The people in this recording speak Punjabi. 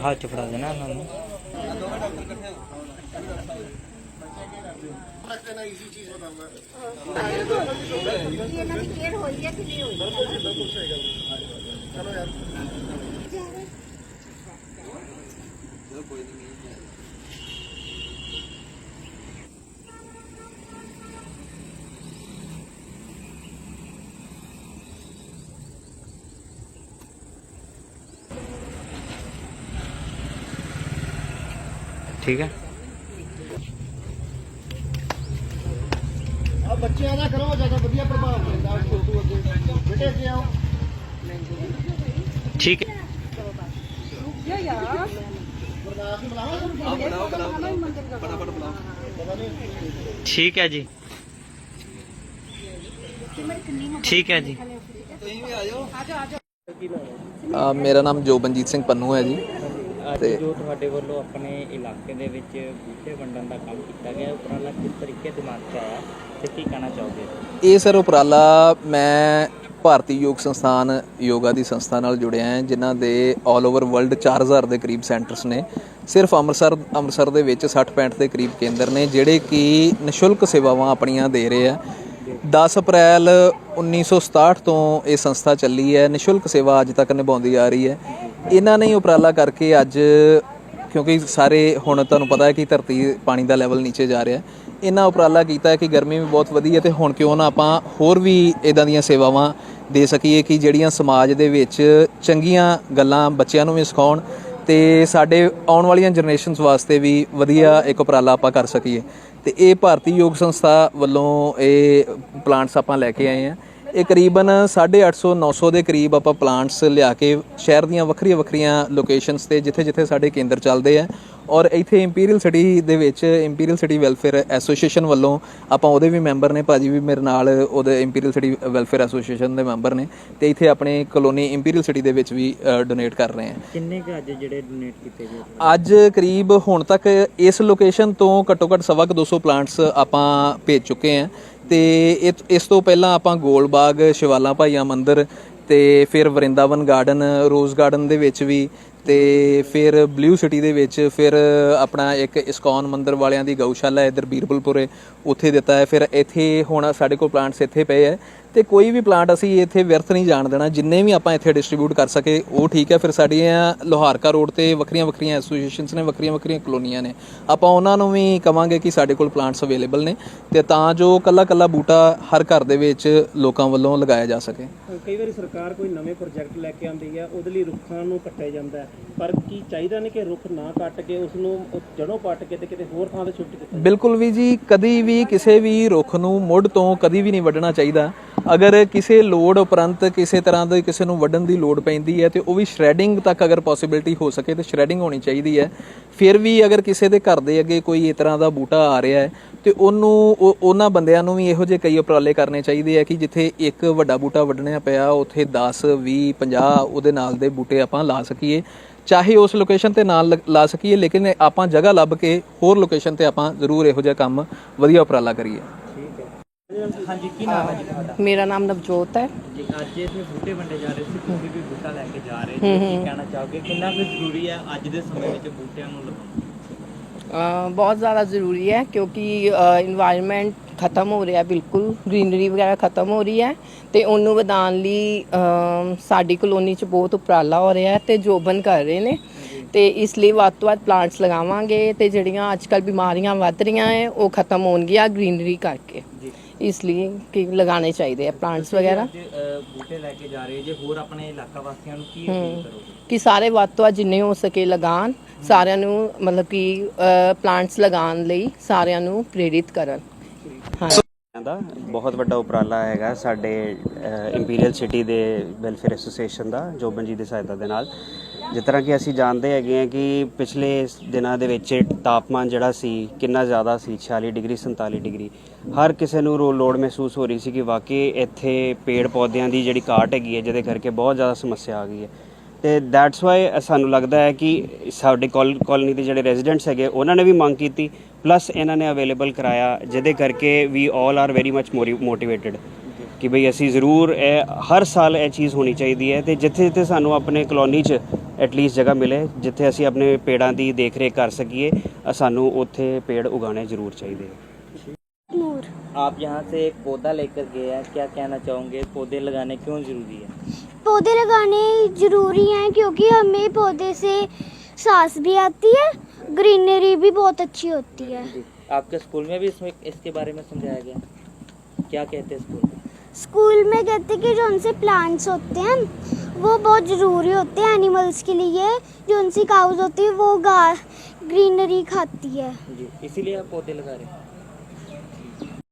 ਹੱਥ 'ਚ ਫੜਾ ਦੇਣਾ ਉਹਨਾਂ ਨੂੰ। ਇਹਨਾਂ ਦੀ ਕੇਅਰ ਹੋਈ ਹੈ। ਕਿ ਨਹੀਂ ਹੋਈ ਠੀਕ ਹੈ ਆ ਬੱਚਿਆਂ ਦਾ ਕਰੋ ਜ਼ਿਆਦਾ ਵਧੀਆ ਪ੍ਰਭਾਵ ਪੈਂਦਾ ਛੋਟੂ ਅੱਗੇ ਬੇਟੇ ਅੱਗੇ ਆਓ ਠੀਕ ਹੈ ਗੁਰਦਾਸ ਨੂੰ ਬੁਲਾਵਾ ਠੀਕ ਹੈ ਜੀ ਠੀਕ ਹੈ ਜੀ ਅ, ਮੇਰਾ ਨਾਮ ਜੋਬਨਜੀਤ ਸਿੰਘ ਪੰਨੂ ਹੈ ਜੀ ਅੱਜ ਤੇ- ਜੋ ਤੁਹਾਡੇ ਵੱਲੋਂ ਆਪਣੇ ਇਲਾਕੇ ਦੇ ਵਿੱਚ ਬੂਟੇ ਵੰਡਣ ਦਾ ਕੰਮ ਕੀਤਾ ਗਿਆ ਉਪਰਾਲਾ ਕਿਸ ਤਰੀਕੇ ਦਿਮਾਗ 'ਚ ਆਇਆ ਤੇ ਕੀ ਕਹਿਣਾ ਚਾਹੋਗੇ? ਇਹ ਸਰ ਉਪਰਾਲਾ ਮੈਂ ਭਾਰਤੀ ਯੋਗ ਸੰਸਥਾਨ ਯੋਗਾ ਦੀ ਸੰਸਥਾ ਨਾਲ ਜੁੜਿਆ ਹਾਂ ਜਿਨ੍ਹਾਂ ਦੇ 올 ਓਵਰ ਵਰਲਡ 4000 ਦੇ ਕਰੀਬ ਸੈਂਟਰਸ ਨੇ। ਸਿਰਫ ਅੰਮ੍ਰਿਤਸਰ ਅੰਮ੍ਰਿਤਸਰ ਦੇ ਵਿੱਚ 60 65 ਦੇ ਕਰੀਬ ਕੇਂਦਰ ਨੇ ਜਿਹੜੇ ਕਿ ਨਿਸ਼ੁਲਕ ਸੇਵਾਵਾਂ ਆਪਣੀਆਂ ਦੇ ਰਹੇ ਆ। 10 ਅਪ੍ਰੈਲ 1967 ਤੋਂ ਇਹ ਸੰਸਥਾ ਚੱਲੀ ਹੈ ਨਿਸ਼ੁਲਕ ਸੇਵਾ ਅੱਜ ਤੱਕ ਨਿਭਾਉਂਦੀ ਆ ਰਹੀ ਹੈ। ਇਹਨਾਂ ਨੇ ਹੀ ਉਪਰਾਲਾ ਕਰਕੇ ਅੱਜ, ਕਿਉਂਕਿ ਸਾਰੇ ਹੁਣ ਤੁਹਾਨੂੰ ਪਤਾ ਹੈ ਕਿ ਧਰਤੀ ਪਾਣੀ ਦਾ ਲੈਵਲ ਨੀਚੇ ਜਾ ਰਿਹਾ ਹੈ, ਇਹਨਾਂ ਉਪਰਾਲਾ ਕੀਤਾ ਕਿ ਗਰਮੀ ਵੀ ਬਹੁਤ ਵਧੀ ਹੈ ਤੇ ਹੁਣ ਕਿਉਂ ਨਾ ਆਪਾਂ ਹੋਰ ਵੀ ਇਦਾਂ ਦੀਆਂ ਸੇਵਾਵਾਂ ਦੇ ਸਕੀਏ ਕਿ ਜਿਹੜੀਆਂ ਸਮਾਜ ਦੇ ਵਿੱਚ ਚੰਗੀਆਂ ਗੱਲਾਂ ਬੱਚਿਆਂ ਨੂੰ ਵੀ ਸਿਖਾਉਣ ਤੇ ਸਾਡੇ ਆਉਣ ਵਾਲੀਆਂ ਜਨਰੇਸ਼ਨਸ ਵਾਸਤੇ ਵੀ ਵਧੀਆ ਇੱਕ ਉਪਰਾਲਾ ਆਪਾਂ ਕਰ ਸਕੀਏ। ਤੇ ਇਹ ਭਾਰਤੀ ਯੋਗ ਸੰਸਥਾ ਵੱਲੋਂ ਇਹ ਪਲਾਂਟਸ ਆਪਾਂ ਲੈ ਕੇ ਆਏ ਆ ਇਹ ਕਰੀਬਨ 850 900 ਦੇ ਕਰੀਬ ਆਪਾਂ ਪਲਾਂਟਸ ਲਿਆ ਕੇ ਸ਼ਹਿਰ ਦੀਆਂ ਵੱਖਰੀਆਂ ਵੱਖਰੀਆਂ ਲੋਕੇਸ਼ਨਸ ਤੇ ਜਿੱਥੇ ਜਿੱਥੇ ਸਾਡੇ ਕੇਂਦਰ ਚੱਲਦੇ ਆ। ਔਰ ਇੱਥੇ ਇੰਪੀਰੀਅਲ ਸਿਟੀ ਦੇ ਵਿੱਚ ਇੰਪੀਰੀਅਲ ਸਿਟੀ ਵੈਲਫੇਅਰ ਐਸੋਸੀਏਸ਼ਨ ਵੱਲੋਂ ਆਪਾਂ ਉਹਦੇ ਵੀ ਮੈਂਬਰ ਨੇ ਭਾਜੀ ਵੀ ਮੇਰੇ ਨਾਲ ਉਹਦੇ ਇੰਪੀਰੀਅਲ ਸਿਟੀ ਵੈਲਫੇਅਰ ਐਸੋਸੀਏਸ਼ਨ ਦੇ ਮੈਂਬਰ ਨੇ ਤੇ ਇੱਥੇ ਆਪਣੇ ਕਲੋਨੀ ਇੰਪੀਰੀਅਲ ਸਿਟੀ ਦੇ ਵਿੱਚ ਵੀ ਡੋਨੇਟ ਕਰ ਰਹੇ ਆ। ਕਿੰਨੇ ਕੁ ਅੱਜ ਜਿਹੜੇ ਡੋਨੇਟ ਕੀਤੇ ਗਏ? ਅੱਜ ਕਰੀਬ ਹੁਣ ਤੱਕ ਇਸ ਲੋਕੇਸ਼ਨ ਤੋਂ ਘੱਟੋ ਘੱਟ ਸਵਾ ਕੁ 200 ਪਲਾਂਟਸ ਆਪਾਂ ਭੇਜ ਚੁੱਕੇ ਹਾਂ ਤੇ ਇਸ ਤੋਂ ਪਹਿਲਾਂ ਆਪਾਂ ਗੋਲ ਬਾਗ, ਸ਼ਿਵਾਲਾ ਭਾਈਆ ਮੰਦਿਰ ਤੇ ਫਿਰ ਵਰਿੰਦਾਵਨ ਗਾਰਡਨ, ਰੋਜ਼ ਗਾਰਡਨ ਦੇ ਵਿੱਚ ਵੀ ਤੇ ਫਿਰ ਬਲੂ ਸਿਟੀ ਦੇ ਵਿੱਚ ਫਿਰ ਆਪਣਾ ਇੱਕ ਇਸਕੌਨ ਮੰਦਿਰ ਵਾਲਿਆਂ ਦੀ ਗਊਸ਼ਾਲਾ ਹੈ ਇਧਰ ਬੀਰਬਲਪੁਰੇ ਉੱਥੇ ਦਿੱਤਾ ਹੈ। ਫਿਰ ਇੱਥੇ ਹੁਣ ਸਾਡੇ ਕੋਲ ਪਲਾਂਟਸ ਇੱਥੇ ਪਏ ਹੈ ਤੇ ਕੋਈ ਵੀ ਪਲਾਂਟ ਅਸੀਂ ਇੱਥੇ ਵਿਅਰਥ ਨਹੀਂ ਜਾਣ ਦੇਣਾ। ਜਿੰਨੇ ਵੀ ਆਪਾਂ ਇੱਥੇ ਡਿਸਟ੍ਰੀਬਿਊਟ ਕਰ ਸਕੇ, ਉਹ ਠੀਕ ਹੈ। ਫਿਰ ਸਾਡੀਆਂ ਲੋਹਾਰਕਾ ਰੋਡ ਤੇ ਵੱਖਰੀਆਂ ਵੱਖਰੀਆਂ ਐਸੋਸੀਏਸ਼ਨਸ ਨੇ, ਵੱਖਰੀਆਂ ਵੱਖਰੀਆਂ ਕਲੋਨੀਆਂ ਨੇ। ਆਪਾਂ ਉਹਨਾਂ ਨੂੰ ਵੀ ਕਵਾਂਗੇ ਕਿ ਸਾਡੇ ਕੋਲ ਪਲਾਂਟਸ ਅਵੇਲੇਬਲ ਨੇ ਤੇ ਤਾਂ ਜੋ ਕੱਲਾ ਕੱਲਾ ਬੂਟਾ ਹਰ ਘਰ ਦੇ ਵਿੱਚ ਲੋਕਾਂ ਵੱਲੋਂ ਲਗਾਇਆ ਜਾ ਸਕੇ। ਕਈ ਵਾਰੀ ਸਰਕਾਰ ਕੋਈ ਨਵੇਂ ਪ੍ਰੋਜੈਕਟ ਲੈ ਕੇ ਆਉਂਦੀ ਹੈ, ਉਹਦੇ ਲਈ ਰੁੱਖਾਂ ਨੂੰ ਕੱਟਿਆ ਜਾਂਦਾ ਹੈ। ਪਰ ਕੀ ਚਾਹੀਦਾ ਨਹੀਂ ਕਿ ਰੁੱਖ ਨਾ ਕੱਟ ਕੇ ਉਸ ਨੂੰ ਉਹ ਜੜੋਂ ਪੱਟ ਕੇ ਤੇ ਕਿਤੇ ਹੋਰ ਥਾਂ ਤੇ ਸੁੱਟ ਦਿੱਤਾ ਬਿਲਕੁਲ ਵੀ ਜੀ, ਕਦੀ ਵੀ ਕਿਸੇ ਵੀ ਰੁੱਖ ਨੂੰ ਮੁੱਢ ਤੋਂ ਕਦੀ ਵੀ ਨਹੀਂ ਵੱਢਣਾ ਚਾਹੀਦਾ। ਅਗਰ ਕਿਸੇ ਲੋੜ ਉਪਰੰਤ ਕਿਸੇ ਤਰ੍ਹਾਂ ਦੇ ਕਿਸੇ ਨੂੰ ਵੱਢਣ ਦੀ ਲੋੜ ਪੈਂਦੀ ਹੈ ਤੇ ਉਹ ਵੀ ਸ਼੍ਰੈਡਿੰਗ ਤੱਕ ਅਗਰ ਪੋਸਿਬਿਲਿਟੀ ਹੋ ਸਕੇ ਤੇ ਸ਼੍ਰੈਡਿੰਗ ਹੋਣੀ ਚਾਹੀਦੀ ਹੈ। ਫਿਰ ਵੀ ਅਗਰ ਕਿਸੇ ਦੇ ਘਰ ਦੇ ਅੱਗੇ ਕੋਈ ਇਸ ਤਰ੍ਹਾਂ ਦਾ ਬੂਟਾ ਆ ਰਿਹਾ ਹੈ ਤੇ ਉਹਨੂੰ ਉਹ- ਉਹਨਾਂ ਬੰਦਿਆਂ ਨੂੰ ਵੀ ਇਹੋ ਜਿਹੇ ਕਈ ਉਪਰਾਲੇ ਕਰਨੇ ਚਾਹੀਦੇ ਆ ਕਿ ਜਿੱਥੇ ਇੱਕ ਵੱਡਾ ਬੂਟਾ ਵੱਢਣਾ ਪਿਆ, ਉੱਥੇ 10 20 50 ਉਹਦੇ ਨਾਲ ਦੇ ਬੂਟੇ ਆਪਾਂ ਲਾ ਸਕੀਏ। ਚਾਹੇ ਉਸ ਲੋਕੇਸ਼ਨ ਤੇ ਨਾਲ ਲਾ ਸਕੀਏ, ਲੇਕਿਨ ਆਪਾਂ ਜਗ੍ਹਾ ਲੱਭ ਕੇ ਹੋਰ ਲੋਕੇਸ਼ਨ ਤੇ ਆਪਾਂ ਜ਼ਰੂਰ ਇਹੋ ਜਿਹਾ ਕੰਮ ਵਧੀਆ ਉਪਰਾਲਾ ਕਰੀਏ। ਮੇਰਾ ਨਾਮ ਨਵਜੋਤ ਹੈ। ਬਹੁਤ ਜ਼ਿਆਦਾ ਜ਼ਰੂਰੀ ਹੈ ਕਿਉਂਕਿ এনवायरमेंट ਖਤਮ ਹੋ ਰਿਹਾ ਬਿਲਕੁਲ ਗ੍ਰੀਨਰੀ ਵਗੈਰਾ ਖਤਮ ਹੋ ਰਹੀ ਹੈ ਤੇ ਉਹਨੂੰ ਵਧਾਉਣ ਲਈ ਸਾਡੀ ਕਲੋਨੀ 'ਚ ਬਹੁਤ ਉਪਰਾਲਾ ਹੋ ਰਿਹਾ ਤੇ ਜੋਬਨ ਕਰ ਰਹੇ ਨੇ। ਤੇ ਇਸ ਲਈ ਵੱਧ ਤੋਂ ਵੱਧ ਪਲਾਂਟਸ ਲਗਾਵਾਂਗੇ ਤੇ ਜਿਹੜੀਆਂ ਅੱਜ ਕੱਲ ਬਿਮਾਰੀਆਂ ਵੱਧ ਰਹੀਆਂ ਐ ਉਹ ਖਤਮ ਹੋਣਗੀਆਂ ਗ੍ਰੀਨਰੀ ਕਰਕੇ। ਇਸ ਲਈ ਕਿ ਲਗਾਉਣੇ ਚਾਹੀਦੇ ਆ ਪਲਾਂਟਸ ਵਗੈਰਾ। ਬੂਟੇ ਲੈ ਕੇ ਜਾ ਰਹੇ ਜੇ ਹੋਰ ਆਪਣੇ ਇਲਾਕਾ ਵਾਸੀਆਂ ਨੂੰ ਕੀ ਅਪੀਲ ਕਰੋਗੇ? ਕਿ ਸਾਰੇ ਵੱਧ ਤੋਂ ਵੱਧ ਜਿੰਨੇ ਹੋ ਸਕੇ ਲਗਾਉਣ ਸਾਰਿਆਂ ਨੂੰ ਮਤਲਬ ਕਿ ਪਲਾਂਟਸ ਲਗਾਉਣ ਲਈ ਸਾਰਿਆਂ ਨੂੰ ਪ੍ਰੇਰਿਤ ਕਰਨ। ਦਾ ਬਹੁਤ ਵੱਡਾ ਉਪਰਾਲਾ ਹੈਗਾ ਸਾਡੇ ਇੰਪੀਰੀਅਲ ਸਿਟੀ ਦੇ ਵੈਲਫੇਅਰ ਐਸੋਸੀਏਸ਼ਨ ਦਾ, ਜੋਬਨ ਜੀ ਦੀ ਸਹਾਇਤਾ ਦੇ ਨਾਲ। ਜਿਸ ਤਰ੍ਹਾਂ ਕਿ ਅਸੀਂ ਜਾਣਦੇ ਹੈਗੇ ਹਾਂ ਕਿ ਪਿਛਲੇ ਦਿਨਾਂ ਦੇ ਵਿੱਚ ਤਾਪਮਾਨ ਜਿਹੜਾ ਸੀ, ਕਿੰਨਾ ਜ਼ਿਆਦਾ ਸੀ 46 ਡਿਗਰੀ 47 ਡਿਗਰੀ। ਹਰ ਕਿਸੇ ਨੂੰ ਰੋ, ਲੋੜ ਮਹਿਸੂਸ ਹੋ ਰਹੀ ਸੀ ਕਿ ਵਾਕਈ ਇੱਥੇ ਪੇੜ ਪੌਦਿਆਂ ਦੀ ਜਿਹੜੀ ਘਾਟ ਹੈਗੀ ਹੈ, ਜਿਹਦੇ ਕਰਕੇ ਬਹੁਤ ਜ਼ਿਆਦਾ ਸਮੱਸਿਆ ਆ ਗਈ ਹੈ। ਤੇ ਦੈਟਸ ਵਾਈ ਸਾਨੂੰ ਲੱਗਦਾ ਹੈ ਕਿ ਸਾਡੇ ਕਾਲੋਨੀ ਦੇ ਜਿਹੜੇ ਰੈਜ਼ੀਡੈਂਟਸ ਹੈਗੇ ਉਹਨਾਂ ਨੇ ਵੀ ਮੰਗ ਕੀਤੀ ਪਲੱਸ ਇਹਨਾਂ ਨੇ ਅਵੇਲੇਬਲ ਕਰਾਇਆ ਜਿਹਦੇ ਕਰਕੇ we all are very much motivated ਕਿ ਭਈ ਅਸੀਂ ਜ਼ਰੂਰ ਇਹ ਹਰ ਸਾਲ ਇਹ ਚੀਜ਼ ਹੋਣੀ ਚਾਹੀਦੀ ਹੈ ਤੇ ਜਿੱਥੇ ਜਿੱਥੇ ਸਾਨੂੰ ਆਪਣੇ ਕਲੋਨੀ 'ਚ ਐਟਲੀਸਟ ਜਗ੍ਹਾ ਮਿਲੇ ਜਿੱਥੇ ਅਸੀਂ ਆਪਣੇ ਪੇੜਾਂ ਦੀ ਦੇਖ ਰੇਖ ਕਰ ਸਕੀਏ ਸਾਨੂੰ ਉੱਥੇ ਪੇੜ ਉਗਾਉਣੇ ਜ਼ਰੂਰ ਚਾਹੀਦੇ ਆਪ ਯਹਾਂ ਸੇ ਇੱਕ ਪੌਦਾ ਲੈ ਕੇ ਗਏ ਆ ਕੀ ਕਹਿਣਾ ਚਾਹੋਗੇ? ਪੌਦੇ ਲਗਾਣੇ ਕਿਉਂ ਜ਼ਰੂਰੀ ਹੈ? पौधे लगाने ज़रूरी हैं क्योंकि हमें पौधे से सांस भी आती है ग्रीनरी भी बहुत अच्छी होती है। आपके स्कूल में भी इसमें इसके बारे में समझाया गया? क्या कहते हैं स्कूल में? स्कूल में कहते हैं कि जो उनसे प्लांट्स होते हैं वो बहुत ज़रूरी होते हैं एनिमल्स के लिए। जो उनसी काउज होती है वो गा ग्रीनरी खाती है। जी इसीलिए आप पौधे लगा रहे हैं?